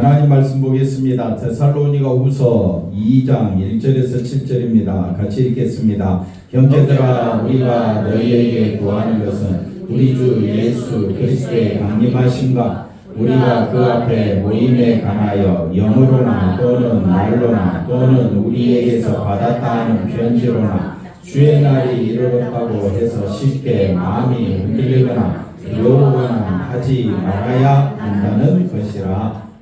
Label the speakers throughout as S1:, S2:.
S1: 하나님 말씀 보겠습니다. 데살로니가 후서 2장 1절에서 7절입니다. 같이 읽겠습니다. 형제들아 우리가 너희에게 구하는 것은 우리 주 예수 그리스도의 강림하심과 우리가 그 앞에 모임에 관하여 영으로나 또는 말로나 또는 우리에게서 받았다 하는 편지로나 주의 날이 이르렀다고 해서 쉽게 마음이 흔들리거나 두려워거나 하지 말아야 한다는 것이라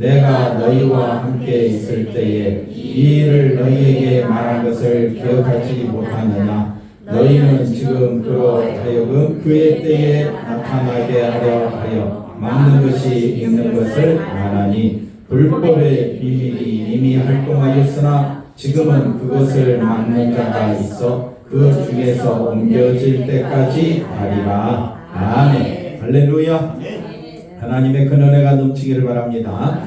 S1: 내가 너희와 함께 있을 때에 이 일을 너희에게 말한 것을 기억하지 못하느냐? 너희는 지금 그로 하여금 그의 때에 나타나게 하려 하여 막는 것이 있는 것을 아나니 불법의 비밀이 이미 활동하였으나 지금은 그것을 막는 자가 있어 그 중에서 옮겨질 때까지 하리라. 아멘. 할렐루야. 하나님의 큰 은혜가 넘치기를 바랍니다.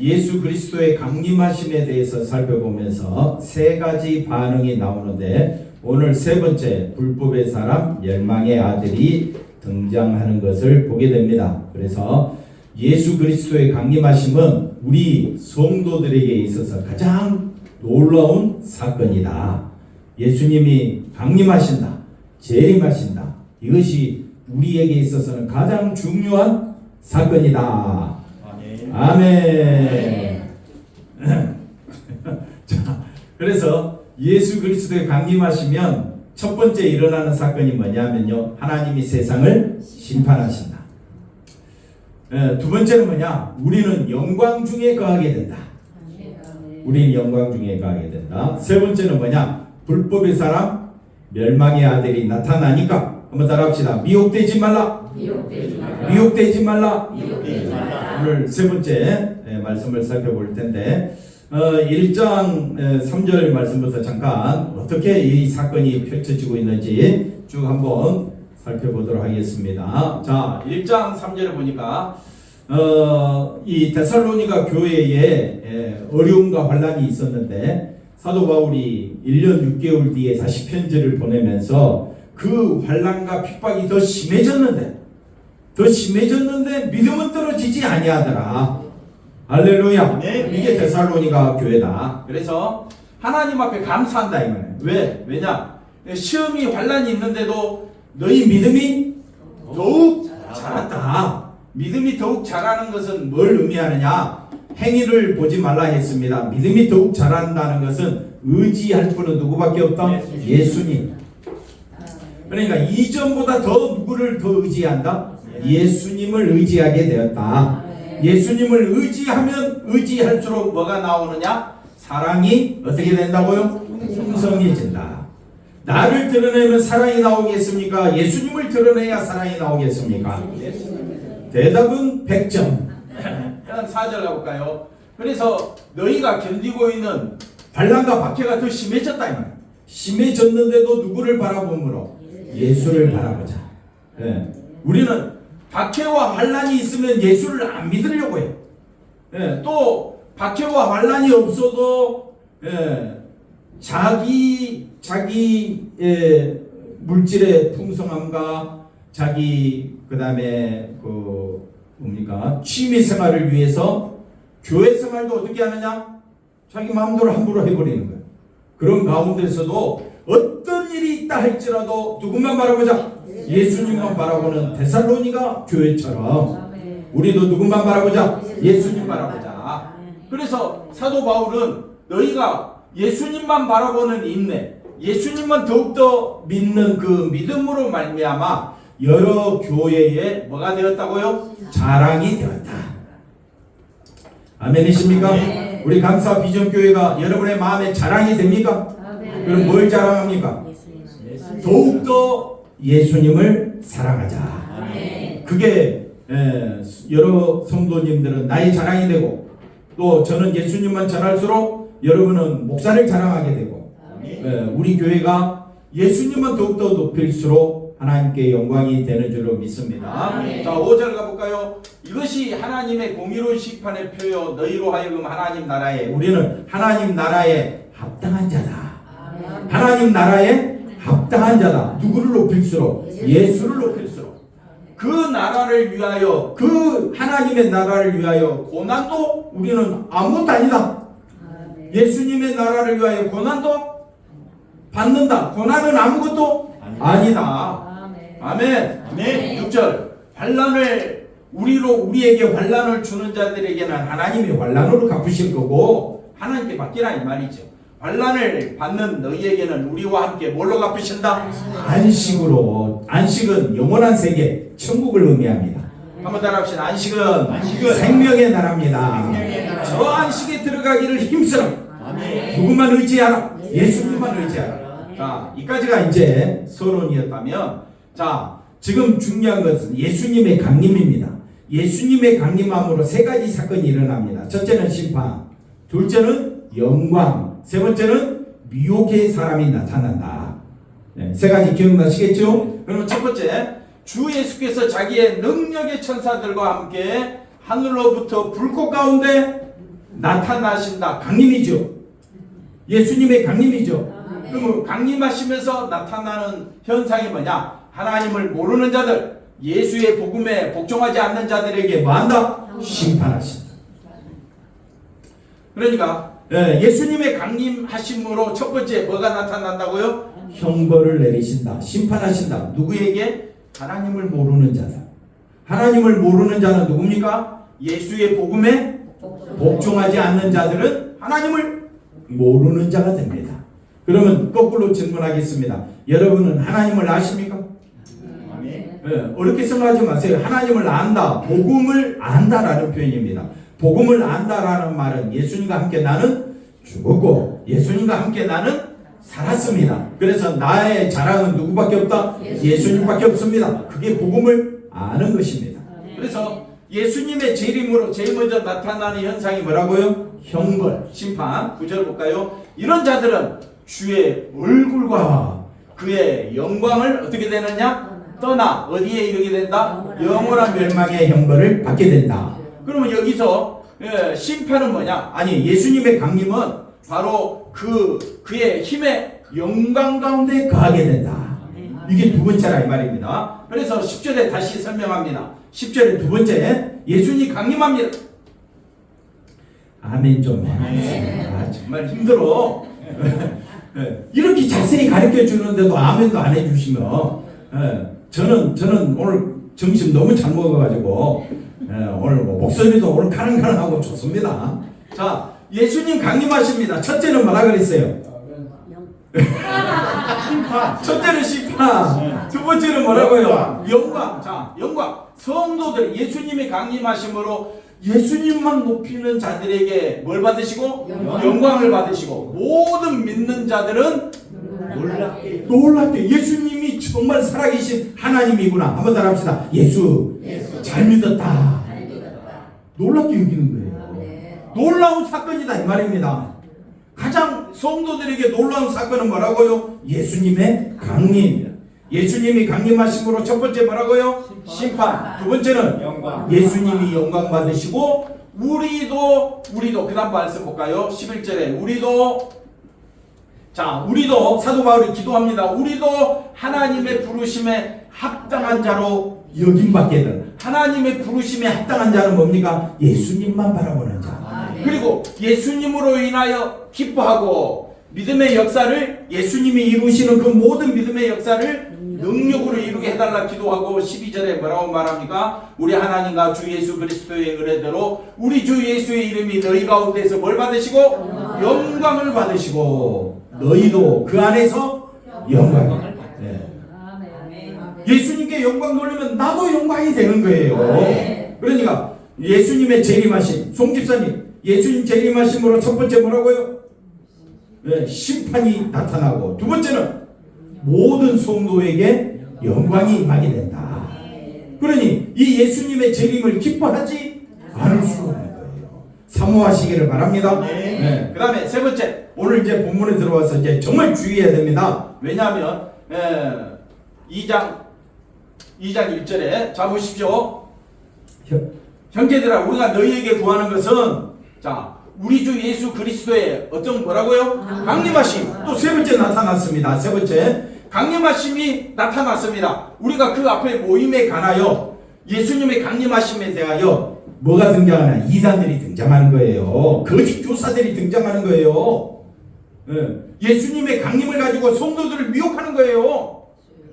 S1: 예수 그리스도의 강림하심에 대해서 살펴보면서 세 가지 반응이 나오는데 오늘 세 번째 불법의 사람 멸망의 아들이 등장하는 것을 보게 됩니다. 그래서 예수 그리스도의 강림하심은 우리 성도들에게 있어서 가장 놀라운 사건이다. 예수님이 강림하신다. 재림하신다. 이것이 우리에게 있어서는 가장 중요한 사건이다.
S2: 아멘.
S1: 자, 그래서 예수 그리스도의 강림하시면 첫 번째 일어나는 사건이 뭐냐면요. 하나님이 세상을 심판하신다. 에, 두 번째는 뭐냐? 우리는 영광 중에 거하게 된다. 우리는 영광 중에 거하게 된다. 세 번째는 뭐냐? 불법의 사람, 멸망의 아들이 나타나니까 한번 따라합시다. 미혹되지 말라.
S3: 미혹되지 말라.
S1: 미혹되지 말라.
S3: 미혹되지 말라.
S1: 오늘 세 번째 예, 말씀을 살펴볼 텐데 어, 1장 3절 말씀부터 잠깐 어떻게 이 사건이 펼쳐지고 있는지 쭉 한번 살펴보도록 하겠습니다. 자, 1장 3절에 보니까 어, 이 데살로니가 교회에 예, 어려움과 환란이 있었는데 사도 바울이 1년 6개월 뒤에 다시 편지를 보내면서 그 환란과 핍박이 더 심해졌는데 더 심해졌는데 믿음은 떨어지지 아니하더라. 할렐루야.
S2: 네.
S1: 이게 데살로니가 교회다. 그래서 하나님 앞에 감사한다 이 말이에요. 왜? 왜냐? 시험이 환란이 있는데도 너희 믿음이 더욱 자랐다. 믿음이 더욱 자라는 것은 뭘 의미하느냐? 행위를 보지 말라 했습니다. 믿음이 더욱 자란다는 것은 의지할 분은 누구밖에 없다? 예수님. 그러니까 이전보다 더 누구를 더 의지한다? 예수님을 의지하게 되었다. 예수님을 의지하면 의지할수록 뭐가 나오느냐? 사랑이 어떻게 된다고요? 풍성해진다. 나를 드러내면 사랑이 나오겠습니까? 예수님을 드러내야 사랑이 나오겠습니까? 대답은 100점. 그럼 4절 가볼까요? 그래서 너희가 견디고 있는 반란과 박해가 더 심해졌다 이 말이야. 심해졌는데도 누구를 바라보므로 예수를 바라보자. 예. 우리는 박해와 환란이 있으면 예수를 안 믿으려고 해요. 예. 또 박해와 환란이 없어도 예. 자기 자기 의 물질의 풍성함과 자기 그다음에 그 뭡니까 취미 생활을 위해서 교회 생활도 어떻게 하느냐? 자기 마음대로 함부로 해버리는 거예요. 그런 가운데서도 어떤 일이 있다 할지라도 누구만 바라보자? 예수님만 바라보는 데살로니가 교회처럼 우리도 누구만 바라보자? 예수님 바라보자. 그래서 사도 바울은 너희가 예수님만 바라보는 인내, 예수님만 더욱더 믿는 그 믿음으로 말미암아 여러 교회에 뭐가 되었다고요? 자랑이 되었다. 아멘이십니까?
S3: 네.
S1: 우리 감사 비전 교회가 여러분의 마음에 자랑이 됩니까? 그럼 뭘 자랑합니까? 더욱더 예수님을 사랑하자. 그게 에, 여러 성도님들은 나의 자랑이 되고 또 저는 예수님만 전할수록 여러분은 목사를 자랑하게 되고 예, 우리 교회가 예수님만 더욱더 높일수록 하나님께 영광이 되는 줄로 믿습니다. 자, 5절 가볼까요? 이것이 하나님의 공의로운 심판의 표요 너희로 하여금 하나님 나라에 우리는 하나님 나라에 합당한 자다. 하나님 나라에 합당한 자다. 누구를 높일수록 예수를 높일수록 그 나라를 위하여 그 하나님의 나라를 위하여 고난도 우리는 아무것도 아니다. 예수님의 나라를 위하여 고난도 받는다. 고난은 아무것도 아니다. 아멘.
S3: 아멘.
S1: 6절 환란을 우리로 우리에게 환란을 주는 자들에게는 하나님이 환란으로 갚으실 거고 하나님께 받기라 이 말이죠. 환란을 받는 너희에게는 우리와 함께 뭘로 갚으신다? 안식으로. 안식은 영원한 세계, 천국을 의미합니다. 한번 따라합시다. 안식은,
S3: 안식은
S1: 생명의 나라입니다. 저 안식에 들어가기를 힘쓰라. 누구만 의지하라. 예수님만 의지하라. 자, 이까지가 이제 서론이었다면, 자, 지금 중요한 것은 예수님의 강림입니다. 예수님의 강림함으로 세 가지 사건이 일어납니다. 첫째는 심판, 둘째는 영광, 세 번째는 미혹의 사람이 나타난다. 네, 세 가지 기억나시겠죠? 그러면 첫 번째, 주 예수께서 자기의 능력의 천사들과 함께 하늘로부터 불꽃 가운데 나타나신다. 강림이죠. 예수님의 강림이죠. 그러면 강림하시면서 나타나는 현상이 뭐냐? 하나님을 모르는 자들, 예수의 복음에 복종하지 않는 자들에게 뭐한다? 심판하신다. 그러니까 예, 예수님의 강림하심으로 첫 번째 뭐가 나타난다고요? 형벌을 내리신다. 심판하신다. 누구에게? 하나님을 모르는 자다. 하나님을 모르는 자는 누굽니까? 예수의 복음에 복종하지 않는 자들은 하나님을 모르는 자가 됩니다. 그러면 거꾸로 질문하겠습니다. 여러분은 하나님을 아십니까? 예, 어렵게 생각하지 마세요. 하나님을 안다. 복음을 안다라는 표현입니다. 복음을 안다라는 말은 예수님과 함께 나는 죽었고 예수님과 함께 나는 살았습니다. 그래서 나의 자랑은 누구밖에 없다? 예수님밖에 없습니다. 그게 복음을 아는 것입니다. 그래서 예수님의 재림으로 제일 먼저 나타나는 현상이 뭐라고요? 형벌, 심판. 구절 볼까요? 이런 자들은 주의 얼굴과 그의 영광을 어떻게 되느냐? 떠나 어디에 이르게 된다? 영원한 멸망의 형벌을 받게 된다. 그러면 여기서 예, 심판은 뭐냐? 아니 예수님의 강림은 바로 그 그의 힘의 영광 가운데 거하게 된다. 이게 두 번째라 이 말입니다. 그래서 10절에 다시 설명합니다. 10절에 두 번째 예수님 강림합니다. 아멘 좀 해. 아, 정말 힘들어. 예, 이렇게 자세히 가르쳐 주는데도 아멘도 안 해주시면 예, 저는 저는 오늘 점심 너무 잘 먹어가지고 예, 오늘 뭐 목소리도 오늘 가능가능하고 좋습니다. 자 예수님 강림하십니다. 첫째는 뭐라 그랬어요? 첫째는 심판. 두 번째는 뭐라고요? 영광. 자, 영광. 성도들 예수님이 강림하심으로 예수님만 높이는 자들에게 뭘 받으시고
S3: 영광.
S1: 영광을 받으시고 모든 믿는 자들은
S3: 놀랍게.
S1: 놀랍게 예수님이 정말 살아계신 하나님이구나. 한번 따라합시다. 예수 잘 믿었다. 놀랍게 여기는 거예요. 놀라운 사건이다 이 말입니다. 가장 성도들에게 놀라운 사건은 뭐라고요? 예수님의 강림. 예수님이 강림하심으로 첫 번째 뭐라고요? 심판. 두 번째는
S3: 영광.
S1: 예수님이 영광 받으시고 우리도 우리도 그다음 말씀 볼까요? 11절에 우리도 자, 우리도 사도 바울이 기도합니다. 우리도 하나님의 부르심에 합당한 자로 여김 받게 된 하나님의 부르심에 합당한 자는 뭡니까? 예수님만 바라보는 자. 그리고 예수님으로 인하여 기뻐하고 믿음의 역사를 예수님이 이루시는 그 모든 믿음의 역사를 능력으로 이루게 해달라 기도하고 12절에 뭐라고 말합니까? 우리 하나님과 주 예수 그리스도의 은혜대로 우리 주 예수의 이름이 너희 가운데서 뭘 받으시고 영광을 받으시고 너희도 그 안에서 영광을 네. 예수님께 영광 돌리면 나도 영광이 되는 거예요. 그러니까 예수님의 재림하심, 송 집사님, 예수님 재림하심으로 첫 번째 뭐라고요? 네, 심판이 나타나고 두 번째는 모든 성도에게 영광이 임하게 된다. 그러니 이 예수님의 재림을 기뻐하지 않을 수가 없는 거예요. 사모하시기를 바랍니다.
S3: 네.
S1: 그 다음에 세 번째, 오늘 이제 본문에 들어와서 이제 정말 주의해야 됩니다. 왜냐하면, 에, 2장, 2장 1절에, 자, 보십시오. 형- 형제들아, 우리가 너희에게 구하는 것은, 자, 우리 주 예수 그리스도의 어떤 뭐라고요? 강림하심. 또 세 번째 나타났습니다. 세 번째. 강림하심이 나타났습니다. 우리가 그 앞에 모임에 관하여 예수님의 강림하심에 대하여 뭐가 등장하나? 이단들이 등장하는 거예요. 거짓 교사들이 등장하는 거예요. 예. 예수님의 강림을 가지고 성도들을 미혹하는 거예요.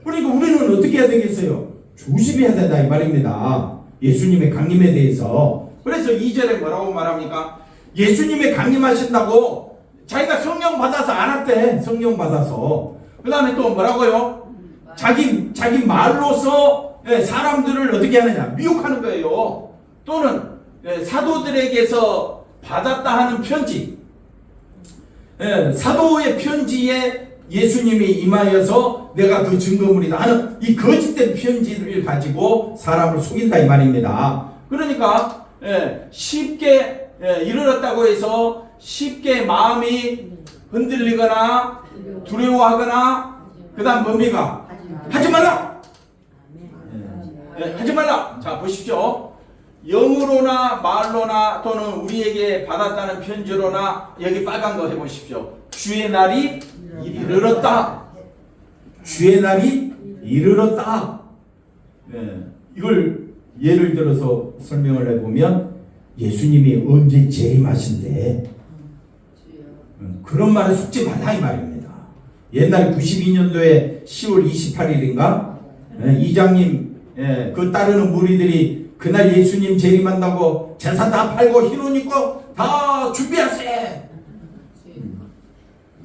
S1: 그러니까 우리는 어떻게 해야 되겠어요? 조심해야 된다 이 말입니다. 예수님의 강림에 대해서. 그래서 2절에 뭐라고 말합니까? 예수님의 강림하신다고 자기가 성령 받아서 안 왔대. 성령 받아서. 그 다음에 또 뭐라고요? 자기 자기 말로서 예, 사람들을 어떻게 하느냐 미혹하는 거예요. 또는 예, 사도들에게서 받았다 하는 편지, 예, 사도의 편지에 예수님이 임하여서 내가 그 증거물이다 하는 이 거짓된 편지를 가지고 사람을 속인다 이 말입니다. 그러니까 예, 쉽게 예, 이르렀다고 해서 쉽게 마음이 흔들리거나 두려워하거나 그 다음 뭡니까? 하지 말라. 예, 하지 말라. 자 보십시오. 영으로나 말로나 또는 우리에게 받았다는 편지로나 여기 빨간 거 해보십시오. 주의 날이 이르렀다. 주의 날이 이르렀다. 예, 이걸 예를 들어서 설명을 해보면 예수님이 언제 재림하신대 음, 그런 말을 속지 말라 이 말입니다. 옛날 92년도에 10월 28일인가 이장님 예, 그 따르는 무리들이 그날 예수님 재림한다고 재산 다 팔고 흰옷 입고 다 준비하세.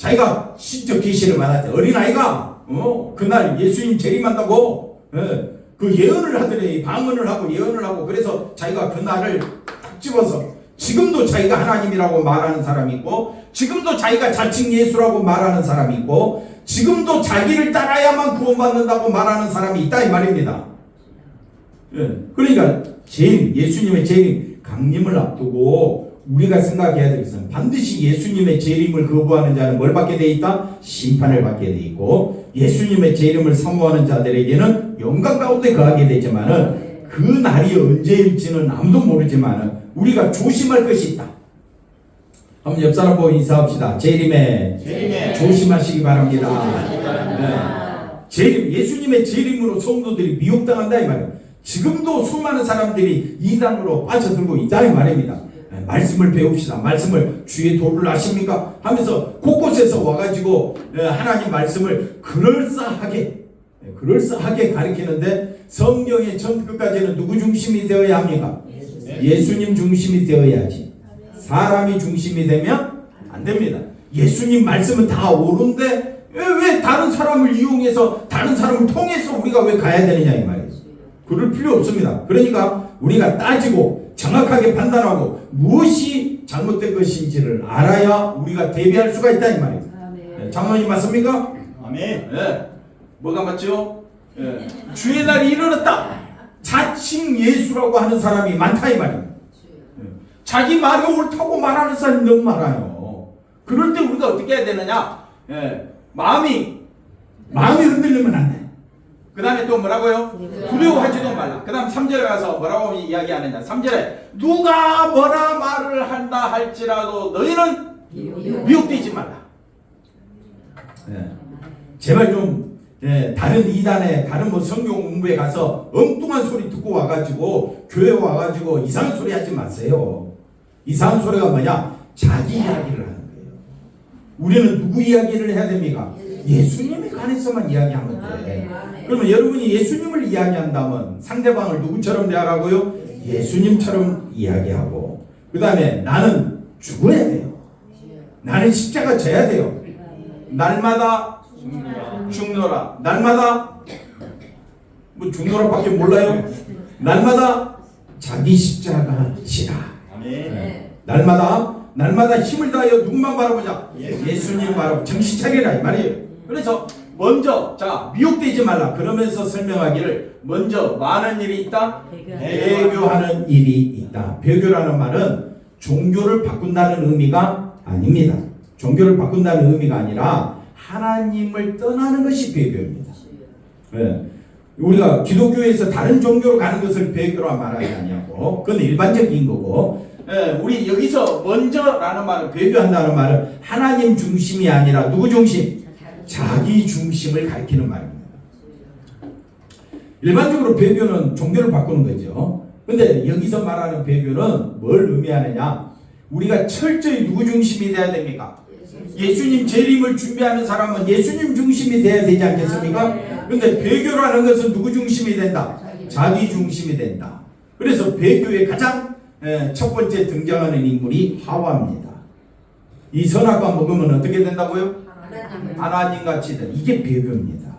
S1: 자기가 신적 계시를 받았대. 어린아이가 어, 그날 예수님 재림한다고 예, 그 예언을 하더래. 방언을 하고 예언을 하고 그래서 자기가 그날을 딱 집어서 지금도 자기가 하나님이라고 말하는 사람이 있고 지금도 자기가 자칭 예수라고 말하는 사람이 있고 지금도 자기를 따라야만 구원받는다고 말하는 사람이 있다 이 말입니다. 예, 그러니까 재림, 예수님의 재림, 강림을 앞두고 우리가 생각해야 될 것은 반드시 예수님의 재림을 거부하는 자는 뭘 받게 돼 있다? 심판을 받게 돼 있고 예수님의 재림을 사모하는 자들에게는 영광 가운데 거하게 되지만은 그 날이 언제일지는 아무도 모르지만은 우리가 조심할 것이 있다. 한번 옆 사람 보고 인사합시다. 재림에
S3: 재림에
S1: 조심하시기 바랍니다. 네. 재림, 예수님의 재림으로 성도들이 미혹당한다 이 말이에요. 지금도 수많은 사람들이 이단으로 빠져들고 있다 이 말입니다. 네, 말씀을 배웁시다. 말씀을 주의 도를 아십니까? 하면서 곳곳에서 와가지고 네, 하나님 말씀을 그럴싸하게 네, 그럴싸하게 가리키는데 성경의 전 끝까지는 누구 중심이 되어야 합니까? 예수님 중심이 되어야지. 사람이 중심이 되면 안 됩니다. 예수님 말씀은 다 옳은데 왜, 왜 다른 사람을 이용해서 다른 사람을 통해서 우리가 왜 가야 되느냐 이 말이에요. 그럴 필요 없습니다. 그러니까 우리가 따지고 정확하게 판단하고 무엇이 잘못된 것인지를 알아야 우리가 대비할 수가 있다 이 말이에요. 네, 장로님 맞습니까?
S3: 아멘.
S1: 네. 뭐가 맞죠? 예. 주의 날이 이르렀다. 자칭 예수라고 하는 사람이 많다 이 말이에요. 예. 자기 말이 옳다고 말하는 사람이 너무 많아요. 그럴 때 우리가 어떻게 해야 되느냐? 예. 마음이 마음이 흔들리면 안 돼. 그 다음에 또 뭐라고요? 두려워하지도 말라. 그 다음 3절에 가서 뭐라고 이야기하느냐. 3절에 누가 뭐라 말을 한다 할지라도 너희는 미혹되지 말라. 예. 제발 좀 예, 다른 이단에 다른 뭐 성경 공부에 가서 엉뚱한 소리 듣고 와가지고 교회 와가지고 이상한 소리 하지 마세요. 이상한 소리가 뭐냐? 자기 이야기를 하는 거예요. 우리는 누구 이야기를 해야 됩니까? 예수님에 관해서만 이야기하면 돼. 그러면 여러분이 예수님을 이야기한다면 상대방을 누구처럼 대하라고요? 예수님처럼 이야기하고 그 다음에 나는 죽어야 돼요. 나는 십자가 져야 돼요. 날마다 죽노라. 날마다 뭐 죽노라밖에 몰라요. 날마다 자기 십자가 지라. 날마다 날마다 힘을 다하여 누구만 바라보자.
S3: 예수.
S1: 예수님 바라보. 정신 차리라 이 말이에요. 그래서 먼저 자 미혹되지 말라. 그러면서 설명하기를 먼저 많은 일이 있다. 배교하는 일이 있다. 배교라는 말은 종교를 바꾼다는 의미가 아닙니다. 종교를 바꾼다는 의미가 아니라 하나님을 떠나는 것이 배교입니다. 예. 우리가 기독교에서 다른 종교로 가는 것을 배교라 말하지 않냐고. 그건 일반적인 거고. 예, 우리 여기서 먼저라는 말은 배교한다는 말은 하나님 중심이 아니라 누구 중심? 자기 중심을 가리키는 말입니다. 일반적으로 배교는 종교를 바꾸는 거죠. 근데 여기서 말하는 배교는 뭘 의미하느냐? 우리가 철저히 누구 중심이 돼야 됩니까? 예수님 재림을 준비하는 사람은 예수님 중심이 돼야 되지 않겠습니까? 근데 배교라는 것은 누구 중심이 된다? 자기 중심이 된다. 그래서 배교의 가장 에, 첫 번째 등장하는 인물이 하와입니다. 이 선악과 먹으면 어떻게 된다고요? 하나님 같이 된 이게 배교입니다.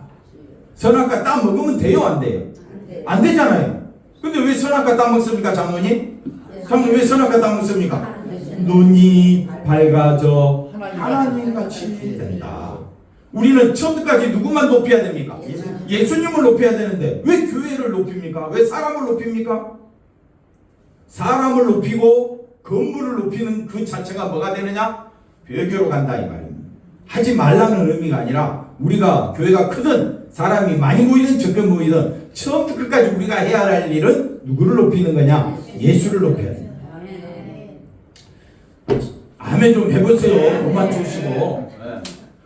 S1: 선악과 따 먹으면 돼요, 안 돼요? 안 되잖아요. 근데 왜 선악과 따 먹습니까, 장모님? 장모님 왜 선악과 따 먹습니까? 눈이 밝아져 하나님 같이 된다. 우리는 처음까지 누구만 높여야 됩니까? 예수님을 높여야 되는데 왜 교회를 높입니까? 왜 사람을 높입니까? 사람을 높이고 건물을 높이는 그 자체가 뭐가 되느냐? 배교로 간다 이 말입니다. 하지 말라는 의미가 아니라 우리가 교회가 크든 사람이 많이 모이든 적게 모이든 처음부터 끝까지 우리가 해야 할 일은 누구를 높이는 거냐? 예수를 높여야 돼. 아멘 좀 해보세요. 못 맞추시고.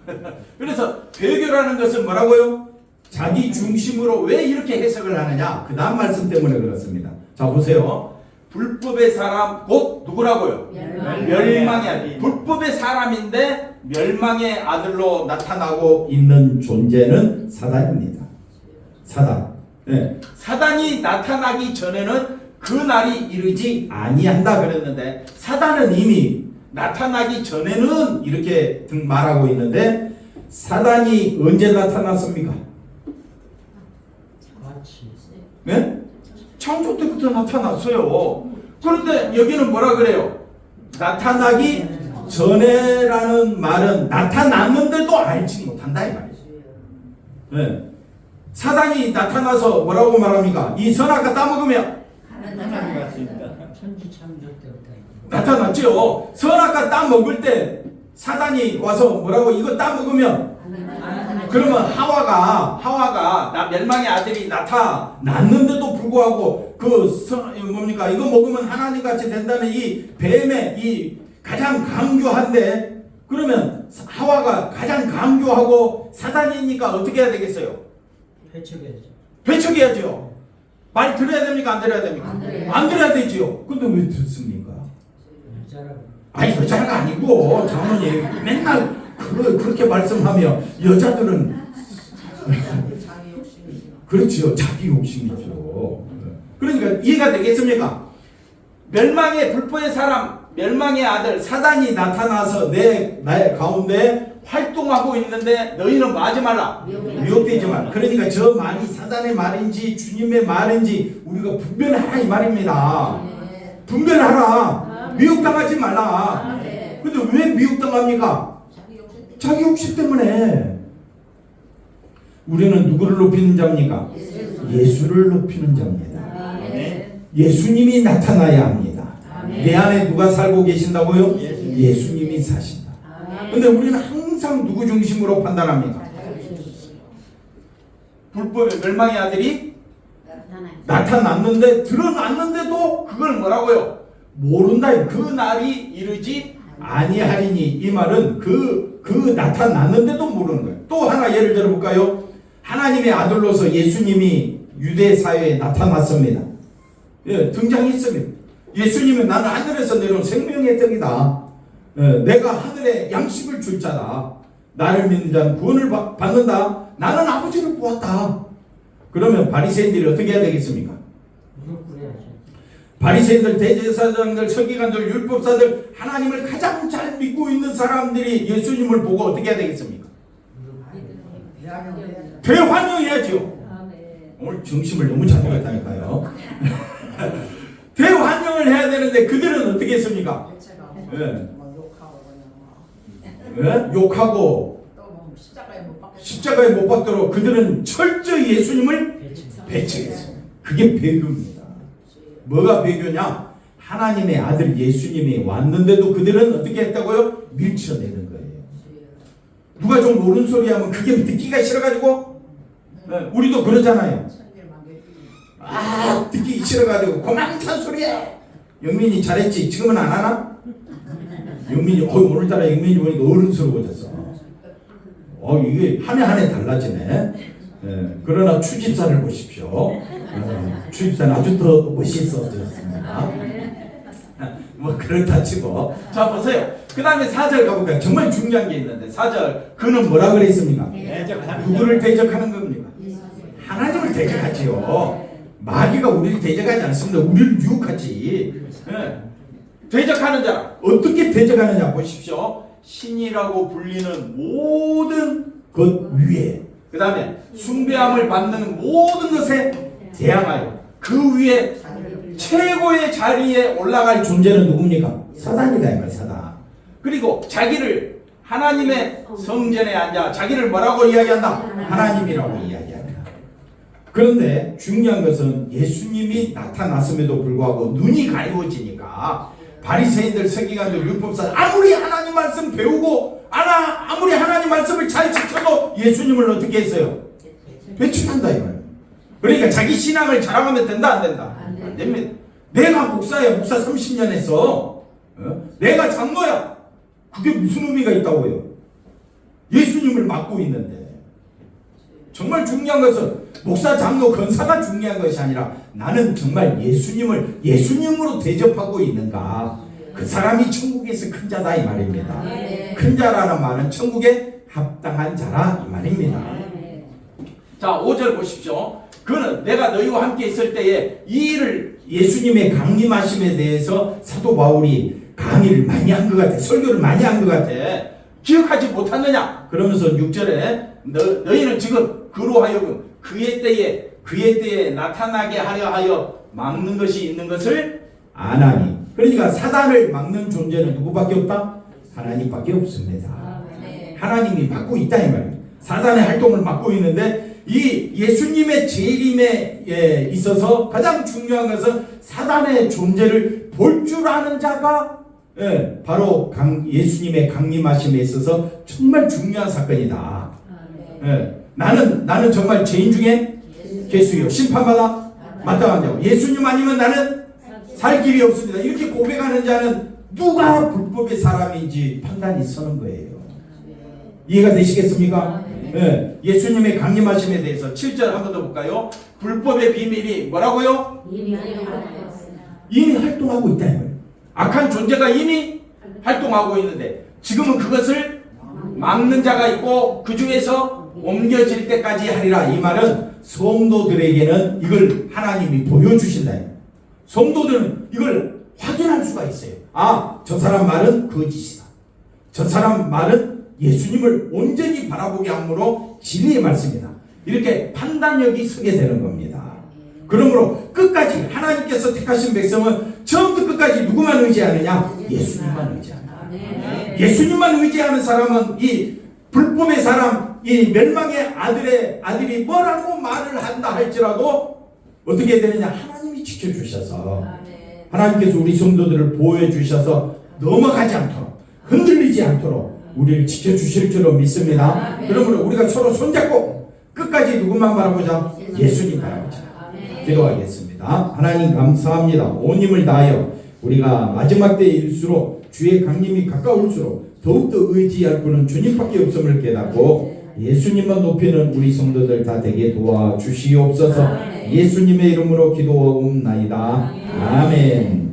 S1: 그래서 배교라는 것은 뭐라고요? 자기 중심으로 왜 이렇게 해석을 하느냐? 그 다음 말씀 때문에 그렇습니다. 자 보세요. 불법의 사람 곧 누구라고요? 아들. 불법의 사람인데 멸망의 아들로 나타나고 있는 존재는 사단입니다. 사단. 네. 사단이 나타나기 전에는 그 날이 이르지 아니한다 그랬는데 사단은 이미 나타나기 전에는 이렇게 등 말하고 있는데 사단이 언제 나타났습니까? 네? 창조 때부터 나타났어요. 그런데 여기는 뭐라 그래요? 나타나기 전에라는 말은 나타났는데도 알지 못한다 이 말이죠. 네. 사단이 나타나서 뭐라고 말합니까? 이 선악과 따먹으면 나타났죠. 선악과 따먹을 때 사단이 와서 뭐라고 이거 따먹으면 그러면 하와가 하와가 나 멸망의 아들이 나타났는데도 불구하고 그 서, 뭡니까 이거 먹으면 하나님 같이 된다는 이 뱀의 이 가장 강조한데 그러면 하와가 가장 강조하고 사단이니까 어떻게 해야 되겠어요?
S2: 회척해야죠.
S1: 배척해야죠. 말 들어야 됩니까? 안 들어야 됩니까?
S4: 안 들어요.
S1: 안 들어야 되지요. 근데 왜 듣습니까?
S2: 여자라고.
S1: 아니 여자가 아니고 장모님 맨날 그, 그렇게 말씀하며 여자들은 그렇지요. 자기 욕심이죠. 그러니까 이해가 되겠습니까? 멸망의 불법의 사람, 멸망의 아들 사단이 나타나서 내 나의 가운데 활동하고 있는데 너희는 뭐 하지 말라. 미혹되지 말라. 그러니까 저 말이 사단의 말인지 주님의 말인지 우리가 분별하라 이 말입니다. 분별하라. 미혹당하지 말라. 근데 왜 미혹당합니까?
S4: 자기 욕심 때문에.
S1: 우리는 누구를 높이는 자입니까? 예수를 높이는 자입니다. 예수님이 나타나야 합니다. 내 안에 누가 살고 계신다고요?
S3: 예수님.
S1: 예수님이 사신다. 근데 우리는 항상 누구 중심으로 판단합니까? 불법의 멸망의 아들이 나타났는데 드러났는데도 그걸 뭐라고요? 모른다. 그 날이 이르지 아니하리니 이 말은 그, 그 나타났는데도 모르는 거예요. 또 하나 예를 들어 볼까요? 하나님의 아들로서 예수님이 유대 사회에 나타났습니다. 예, 등장했습니다. 예수님은 나는 하늘에서 내려온 생명의 떡이다. 예, 내가 하늘에 양식을 줄 자다. 나를 믿는 자는 구원을 받- 받는다. 나는 아버지를 보았다. 그러면 바리새인들이 어떻게 해야 되겠습니까?
S2: 무릎 꿇어야죠.
S1: 바리새인들, 대제사장들, 서기관들, 율법사들 하나님을 가장 잘 믿고 있는 사람들이 예수님을 보고 어떻게 해야 되겠습니까? 대환영해야죠. 오늘 정신을 너무 잘못했다니까요. 되는데 그들은 어떻게 했습니까? 예.
S4: 막 욕하고
S1: 예?
S4: 또뭐 십자가에 못 박혀
S1: 십자가에 못 박도록 그들은 철저히 예수님을
S2: 배척.
S1: 배척했어요. 그게 배교입니다. 뭐가 배교냐? 하나님의 아들 예수님이 왔는데도 그들은 어떻게 했다고요? 밀쳐내는 거예요. 누가 좀 옳은 소리 하면 그게 듣기가 싫어가지고 네, 우리도 그러잖아요. 아 듣기 싫어가지고 그만 탄소리해. 영민이 잘했지. 지금은 안 하나? 영민이 어 오늘따라 영민이 보니까 어른스러워졌어. 어 이게 한 해 한 해 달라지네. 예, 그러나 추집사를 보십시오. 어, 추집사는 아주 더 멋있어졌습니다. 뭐 그렇다 치고 자 보세요. 그 다음에 4절 가볼까요? 정말 중요한 게 있는데 4절 그는 뭐라 그랬습니까? 누구를 대적하는 겁니까? 하나님을 대적하지요. 마귀가 우리를 대적하지 않습니다. 우리를 유혹하지. 예. 대적하는 자 어떻게 대적하느냐 보십시오. 신이라고 불리는 모든 것 위에 그 다음에 숭배함을 받는 모든 것에 대항하여 그 위에 최고의 자리에 올라갈 존재는 누굽니까? 사단이다 이말 사단. 그리고 자기를 하나님의 성전에 앉아 자기를 뭐라고 이야기한다? 하나님이라고 이야기한다. 그런데 중요한 것은 예수님이 나타났음에도 불구하고 눈이 가리워지니까 바리새인들 서기관들 율법사 아무리 하나님 말씀 배우고 아나 아무리 하나님 말씀을 잘 지켜도 예수님을 어떻게 했어요? 배출한다 이 말. 그러니까 자기 신앙을 자랑하면 된다 안 된다? 안 됩니다. 내가 목사야 목사 30년 했어. 어? 내가 장로야. 그게 무슨 의미가 있다고요? 예수님을 맡고 있는데 정말 중요한 것은 목사 장로 권사가 중요한 것이 아니라 나는 정말 예수님을 예수님으로 대접하고 있는가 그 사람이 천국에서 큰 자다 이 말입니다.
S3: 네.
S1: 큰 자라는 말은 천국에 합당한 자라 이 말입니다. 자, 5절 보십시오. 그는 내가 너희와 함께 있을 때에 이 일을 예수님의 강림하심에 대해서 사도 바울이 강의를 많이 한 것 같아. 설교를 많이 한 것 같아. 기억하지 못하느냐? 그러면서 6절에 너, 너희는 지금 그로 하여금 그의 때에 그의 때에 나타나게 하려 하여 막는 것이 있는 것을 아나니. 그러니까 사단을 막는 존재는 누구밖에 없다? 하나님밖에 없습니다. 하나님이 막고 있다 이 말이에요. 사단의 활동을 막고 있는데 이 예수님의 재림에 예, 있어서 가장 중요한 것은 사단의 존재를 볼 줄 아는 자가 예, 바로 강, 예수님의 강림하심에 있어서 정말 중요한 사건이다. 예, 나는 나는 정말 죄인 중에 개수요 심판받아 마땅하냐고 예수님 아니면 나는 살 길이 없습니다. 이렇게 고백하는 자는 누가 불법의 사람인지 판단이 서는 거예요. 이해가 되시겠습니까? 예, 예수님의 강림하심에 대해서 7절 한 번 더 볼까요? 불법의 비밀이 뭐라고요? 이미 활동하고 있다 이거예요. 악한 존재가 이미 활동하고 있는데 지금은 그것을 막는 자가 있고 그 중에서 옮겨질 때까지 하리라 이 말은 성도들에게는 이걸 하나님이 보여주신다. 성도들은 이걸 확인할 수가 있어요. 아, 저 사람 말은 거짓이다. 저 사람 말은 예수님을 온전히 바라보게 함으로 진리의 말씀이다. 이렇게 판단력이 서게 되는 겁니다. 그러므로 끝까지 하나님께서 택하신 백성은 처음부터 끝까지 누구만 의지하느냐? 예수님만 의지한다. 예수님만 의지하는 사람은 이 불법의 사람, 이 멸망의 아들의 아들이 뭐라고 말을 한다 할지라도 어떻게 되느냐? 하나님이 지켜주셔서 하나님께서 우리 성도들을 보호해 주셔서 넘어가지 않도록 흔들리지 않도록 우리를 지켜주실 줄로 믿습니다. 그러므로 우리가 서로 손잡고 끝까지 누구만 바라보자? 예수님 바라보자. 기도하겠습니다. 하나님 감사합니다. 온 힘을 다하여 우리가 마지막 때일수록 주의 강림이 가까울수록 더욱더 의지할 분은 주님밖에 없음을 깨닫고 예수님만 높이는 우리 성도들 다 되게 도와주시옵소서 예수님의 이름으로 기도하옵나이다. 아멘.